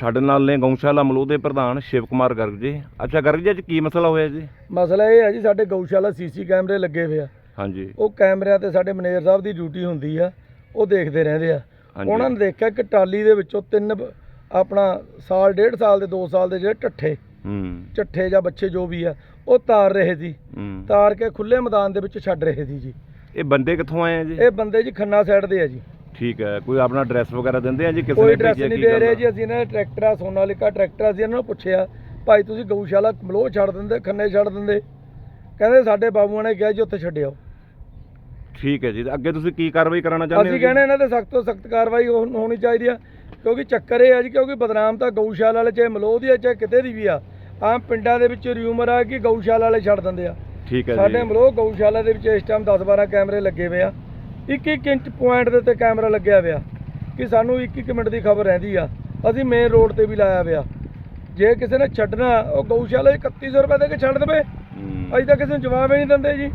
ਸਾਡੇ ਨਾਲ ਨੇ ਗਊਸ਼ਾਲਾ ਮਲੂਹ ਦੇ ਪ੍ਰਧਾਨ ਸ਼ਿਵ ਕੁਮਾਰ ਗਰਗ ਜੀ। ਅੱਛਾ ਗਰਗ ਜੀ ਅੱਜ ਕੀ ਮਸਲਾ ਹੋਇਆ ਜੀ? ਮਸਲਾ ਇਹ ਹੈ ਜੀ ਸਾਡੇ ਗਊਸ਼ਾਲਾ ਸੀਸੀ ਕੈਮਰੇ ਲੱਗੇ ਹੋਏ ਆ। ਹਾਂਜੀ। ਉਹ ਕੈਮਰਿਆਂ ਤੇ ਸਾਡੇ ਮੈਨੇਜਰ ਸਾਹਿਬ ਦੀ ਡਿਊਟੀ ਹੁੰਦੀ ਆ ਉਹ ਦੇਖਦੇ ਰਹਿੰਦੇ ਆ। ਉਹਨਾਂ ਨੇ ਦੇਖਿਆ ਕਿ ਟਾਲੀ ਦੇ ਵਿੱਚੋਂ ਤਿੰਨ ਆਪਣਾ ਸਾਲ ਡੇਢ ਸਾਲ ਦੇ 2 ਸਾਲ ਦੇ ਜਿਹੜੇ ਟੱਠੇ ਹੂੰ। ਚੱਠੇ ਜਾਂ ਬੱਚੇ ਜੋ ਵੀ ਆ ਉਹ ਤਾਰ ਰਹੇ ਸੀ। ਤਾਰ ਕੇ ਖੁੱਲੇ ਮੈਦਾਨ ਦੇ ਵਿੱਚ ਛੱਡ ਰਹੇ ਸੀ ਜੀ। ਇਹ ਬੰਦੇ ਕਿੱਥੋਂ ਆਏ ਆ ਜੀ? ਇਹ ਬੰਦੇ ਜੀ ਖੰਨਾ ਸਾਈਡ ਦੇ ਆ ਜੀ। ਠੀਕ ਹੈ ਕੋਈ ਆਪਣਾ ਐਡਰੈਸ ਵਗੈਰਾ ਦਿੰਦੇ ਆ ਜੀ ਕਿਸੇ ਕੋਈ ਨੇ ਐਡਰੈਸ ਭੇਜਿਆ ਨਹੀਂ ਕੀ ਦੇ ਰਹੇ? ਜੀ ਅਸੀਂ ਦਾ ਟਰੈਕਟਰ ਆ ਸੋਨਾਲਿਕਾ ਟਰੈਕਟਰ ਆ, ਅਸੀਂ ਇਹਨਾਂ ਨੂੰ ਪੁੱਛਿਆ ਭਾਈ ਤੁਸੀਂ ਗਊਸ਼ਾਲਾ ਮਲੋਹ ਛੱਡ ਦਿੰਦੇ ਖੰਨੇ ਛੱਡ ਦਿੰਦੇ? ਕਹਿੰਦੇ ਸਾਡੇ ਬਾਬੂਆਂ ਨੇ ਕਿਹਾ ਜੀ ਉੱਥੇ ਛੱਡਿਓ। ਠੀਕ ਹੈ ਜੀ ਤੇ ਅੱਗੇ ਤੁਸੀਂ ਕੀ ਕਾਰਵਾਈ ਕਰਾਉਣਾ ਚਾਹੁੰਦੇ ਹੋ ਅਸੀਂ ਜੀ? ਕਹਿੰਦੇ ਇਹਨਾਂ ਤੇ ਸਖਤ ਤੋਂ ਸਖਤ ਕਾਰਵਾਈ ਹੋਣੀ ਚਾਹੀਦੀ ਆ ਕਿਉਂਕਿ ਚੱਕਰ ਇਹ ਆ ਜੀ ਕਿਉਂਕਿ ਬਦਨਾਮ ਤਾਂ ਗਊਸ਼ਾਲਾ ਵਾਲੇ ਚਾਹੇ ਮਲੋਹ ਦੀ ਆ ਚਾਹੇ ਕਿਤੇ ਦੀ ਵੀ ਆ ਆਮ ਪਿੰਡਾਂ ਦੇ ਵਿੱਚ ਰਿਊਮਰ ਆ ਕਿ ਗਊਸ਼ਾਲਾ ਵਾਲੇ ਛੱਡ ਦਿੰਦੇ ਆ। ਠੀਕ ਹੈ ਸਾਡੇ ਜੀ ਮਲੋਹ ਗਊਸ਼ਾਲਾ ਦੇ ਵਿੱਚ ਇਸ ਟਾਈਮ 10 12 ਕੈਮਰੇ ਲੱਗੇ ਹੋਏ ਆ। ਇੱਕ ਇੱਕ ਇੰਚ ਪੁਆਇੰਟ ਦੇ ਉੱਤੇ ਕੈਮਰਾ ਲੱਗਿਆ ਹੋਇਆ ਕਿ ਸਾਨੂੰ ਇੱਕ ਇੱਕ ਮਿੰਟ ਦੀ ਖਬਰ ਰਹਿੰਦੀ ਆ। ਅਸੀਂ ਮੇਨ ਰੋਡ ਤੇ ਵੀ ਲਾਇਆ ਹੋਇਆ ਜੇ ਕਿਸੇ ਨੇ ਛੱਡਣਾ ਉਹ ਗਊਸ਼ਾਲਾ 'ਚ 3100 ਰੁਪਏ ਦੇ ਕੇ ਛੱਡ ਦੇਵੇ। ਅਜੇ ਤੱਕ ਕਿਸੇ ਨੂੰ ਜਵਾਬ ਹੀ ਨਹੀਂ ਦਿੰਦੇ ਜੀ।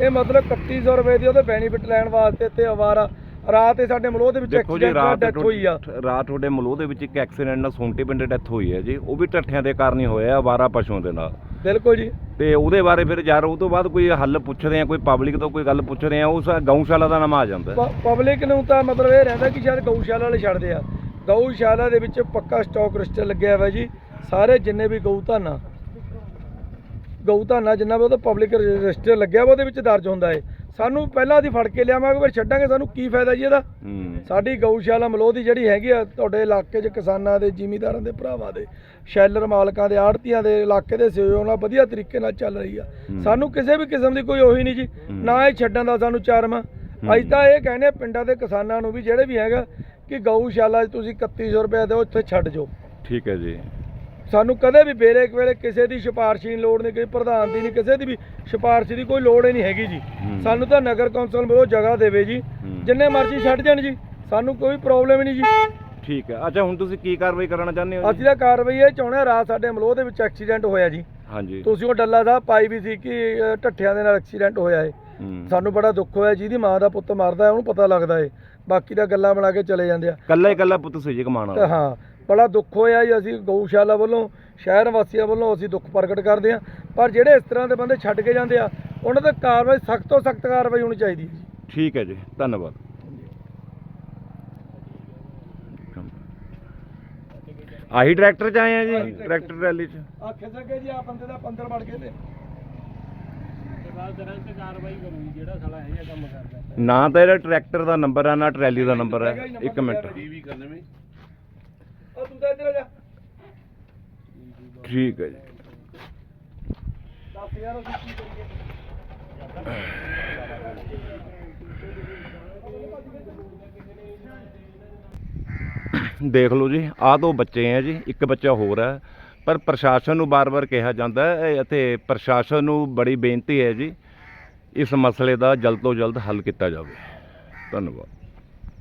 ਇਹ ਮਤਲਬ 3100 ਰੁਪਏ ਦੀ ਉਹਦੇ ਬੈਨੀਫਿਟ ਲੈਣ ਵਾਸਤੇ ਇੱਥੇ ਅਵਾਰਾ। ਰਾਤ ਇਹ ਸਾਡੇ ਮਲੋਹ ਦੇ ਵਿੱਚ ਐਕਸੀਡੈਂਟ ਨਾਲ ਡੈਥ ਹੋਈ ਆ। ਰਾਤ ਤੁਹਾਡੇ ਮਲੂਹ ਦੇ ਵਿੱਚ ਇੱਕ ਐਕਸੀਡੈਂਟ ਨਾਲ ਸੌਂਟੀ ਪਿੰਡ ਡੈਥ ਹੋਈ ਹੈ ਜੀ। ਉਹ ਵੀ ਟੱਠਿਆਂ ਦੇ ਕਾਰਨ ਹੀ ਹੋਇਆ ਆਵਾਰਾ ਪਸ਼ੂਆਂ ਦੇ ਨਾਲ। ਬਿਲਕੁਲ ਜੀ। ਤੇ ਉਹਦੇ ਬਾਰੇ ਫਿਰ ਯਾਰ ਉਹ ਤੋਂ ਬਾਅਦ ਕੋਈ ਹੱਲ ਪੁੱਛਦੇ ਆ, ਕੋਈ ਪਬਲਿਕ ਤੋਂ ਕੋਈ ਗੱਲ ਪੁੱਛਦੇ ਆ ਉਸ ਗਊਸ਼ਾਲਾ ਦਾ ਨਾਮ ਆ ਜਾਂਦਾ ਪਬਲਿਕ ਨੂੰ ਤਾਂ ਮਤਲਬ ਇਹ ਰਹਿੰਦਾ ਕਿ ਸ਼ਾਇਦ ਗਊਸ਼ਾਲਾ ਵਾਲੇ ਛੱਡਦੇ ਆ। ਗਊਸ਼ਾਲਾ ਦੇ ਵਿੱਚ ਪੱਕਾ ਸਟਾਕ ਰਜਿਸਟਰ ਲੱਗਿਆ ਹੋਇਆ ਜੀ, ਸਾਰੇ ਜਿੰਨੇ ਵੀ ਗਊ ਧਾਨਾ ਗਊ ਧਾਨਾ ਜਿੰਨਾ ਵੀ ਉਹਦਾ ਪਬਲਿਕ ਰਜਿਸਟਰ ਲੱਗਿਆ ਵਾ, ਉਹਦੇ ਵਿੱਚ ਦਰਜ ਹੁੰਦਾ ਹੈ। ਸਾਨੂੰ ਪਹਿਲਾਂ ਅਸੀਂ ਫੜ ਕੇ ਲਿਆਵਾਂਗੇ ਫਿਰ ਛੱਡਾਂਗੇ ਸਾਨੂੰ ਕੀ ਫਾਇਦਾ ਜੀ ਇਹਦਾ ਸਾਡੀ ਗਊਸ਼ਾਲਾ ਮਲੋਹ ਦੀ ਜਿਹੜੀ ਹੈਗੀ ਆ ਤੁਹਾਡੇ ਇਲਾਕੇ 'ਚ ਕਿਸਾਨਾਂ ਦੇ ਜ਼ਿਮੀਂਦਾਰਾਂ ਦੇ ਭਰਾਵਾਂ ਦੇ ਸ਼ੈਲਰ ਮਾਲਕਾਂ ਦੇ ਆੜਤੀਆਂ ਦੇ ਇਲਾਕੇ ਦੇ ਸਹਿਯੋਗ ਨਾਲ ਵਧੀਆ ਤਰੀਕੇ ਨਾਲ ਚੱਲ ਰਹੀ ਆ। ਸਾਨੂੰ ਕਿਸੇ ਵੀ ਕਿਸਮ ਦੀ ਕੋਈ ਉਹੀ ਨਹੀਂ ਜੀ। ਨਾ ਇਹ ਛੱਡਣ ਦਾ ਸਾਨੂੰ ਚਾਰਮ। ਅਸੀਂ ਤਾਂ ਇਹ ਕਹਿੰਦੇ ਪਿੰਡਾਂ ਦੇ ਕਿਸਾਨਾਂ ਨੂੰ ਵੀ ਜਿਹੜੇ ਵੀ ਹੈਗਾ ਕਿ ਗਊਸ਼ਾਲਾ 'ਚ ਤੁਸੀਂ 3100 ਰੁਪਏ ਦਿਓ ਉੱਥੇ ਛੱਡ ਜਾਓ ਠੀਕ ਹੈ ਜੀ ਸਾਨੂੰ ਕਦੇ ਵੀ ਵੇਲੇ ਵੇਲੇ ਕਿਸੇ ਦੀ ਸਿਫਾਰਿਸ਼ ਦੀ ਲੋੜ ਨਹੀਂ ਕਿਸੇ ਪ੍ਰਧਾਨ ਦੀ ਨਹੀਂ ਕਿਸੇ ਦੀ ਵੀ ਸਿਫਾਰਿਸ਼ ਦੀ ਕੋਈ ਲੋੜ ਹੀ ਨਹੀਂ ਹੈਗੀ ਜੀ। ਸਾਨੂੰ ਤਾਂ ਨਗਰ ਕੌਂਸਲ ਵੱਲੋਂ ਜਗ੍ਹਾ ਦੇਵੇ ਜੀ। ਜਿੰਨੇ ਮਰਜ਼ੀ ਛੱਡ ਜਾਣ ਜੀ ਸਾਨੂੰ ਕੋਈ ਪ੍ਰੋਬਲਮ ਨਹੀਂ ਜੀ। ਠੀਕ ਹੈ। ਅੱਛਾ ਹੁਣ ਤੁਸੀਂ ਕੀ ਕਾਰਵਾਈ ਕਰਨਾ ਚਾਹੁੰਦੇ ਹੋ ਅਸੀਂ ਤਾਂ ਕਾਰਵਾਈ ਇਹ ਚਾਹੁੰਦੇ ਰਾਤ ਸਾਡੇ ਮਲੋਹ ਦੇ ਵਿੱਚ ਐਕਸੀਡੈਂਟ ਹੋਇਆ ਜੀ। ਹਾਂਜੀ। ਤੁਸੀਂ ਉਹ ਡੱਲਾ ਸਾਹਿਬ ਪਾਈ ਵੀ ਸੀ ਕਿ ਢੱਠਿਆਂ ਦੇ ਨਾਲ ਐਕਸੀਡੈਂਟ ਹੋਇਆ ਹੈ ਹੂੰ। ਸਾਨੂੰ ਬੜਾ ਦੁੱਖ ਹੋਇਆ ਜਿਹਦੀ ਮਾਂ ਦਾ ਪੁੱਤ ਮਰਦਾ ਉਹਨੂੰ ਪਤਾ ਲੱਗਦਾ ਹੈ ਬਾਕੀ ਦਾ ਗੱਲਾਂ ਬਣਾ ਕੇ ਚਲੇ ਜਾਂਦੇ ਆ। ਕੱਲਾ ਹੀ ਕੱਲਾ ਪੁੱਤ ਸੀ ਜੀ ਵਾਲਾ। ਹਾਂ। ਬੜਾ ਦੁੱਖ ਹੋਇਆ ਜੀ ਅਸੀਂ ਗਊਸ਼ਾਲਾ ਵੱਲੋਂ ਸ਼ਹਿਰ ਵਾਸੀਆਂ ਵੱਲੋਂ ਅਸੀਂ ਦੁੱਖ ਪ੍ਰਗਟ ਕਰਦੇ ਹਾਂ। ਪਰ ਜਿਹੜੇ ਇਸ ਤਰ੍ਹਾਂ ਦੇ ਬੰਦੇ ਛੱਡ ਕੇ ਜਾਂਦੇ ਆ ਉਹਨਾਂ ਤੇ ਕਾਰਵਾਈ ਸਖਤ ਤੋਂ ਸਖਤ ਕਾਰਵਾਈ ਹੋਣੀ ਚਾਹੀਦੀ ਹੈ ਠੀਕ ਹੈ ਜੀ ਧੰਨਵਾਦ। ਆਹੀ ਟਰੈਕਟਰ ਚ ਆਏ ਆ ਜੀ ਟਰੈਕਟਰ ਰੈਲੀ ਚ। ਆ ਖਿਸਕ ਜੀ ਆ ਬੰਦੇ ਦਾ ਪੰਦਰ ਵੜ ਕੇ ਤੇ। ਨਾ ਤਾਂ ਇਹਦਾ ਟਰੈਕਟਰ ਦਾ ਨੰਬਰ ਆ ਨਾ ਟਰੈਲੀ ਦਾ ਨੰਬਰ ਹੈ ਇੱਕ ਮਿੰਟ। ਆ ਤੂੰ ਤਾਂ ਇੱਧਰ ਆ ਜਾ। ਠੀਕ ਹੈ ਜੀ। ਦੱਸ ਯਾਰ ਅਸੀਂ ਕੀ ਕਰੀਏ। ਦੇਖ ਲਓ ਜੀ ਆਹ ਦੋ ਬੱਚੇ ਆ ਜੀ ਇੱਕ ਬੱਚਾ ਹੋਰ ਹੈ ਪਰ ਪ੍ਰਸ਼ਾਸਨ ਨੂੰ ਬਾਰ-ਬਾਰ ਕਿਹਾ ਜਾਂਦਾ ਹੈ ਅਤੇ ਪ੍ਰਸ਼ਾਸਨ ਨੂੰ ਬੜੀ ਬੇਨਤੀ ਹੈ ਜੀ ਇਸ ਮਸਲੇ ਦਾ ਜਲਦ ਤੋਂ ਜਲਦ ਹੱਲ ਕੀਤਾ ਜਾਵੇ। ਧੰਨਵਾਦ।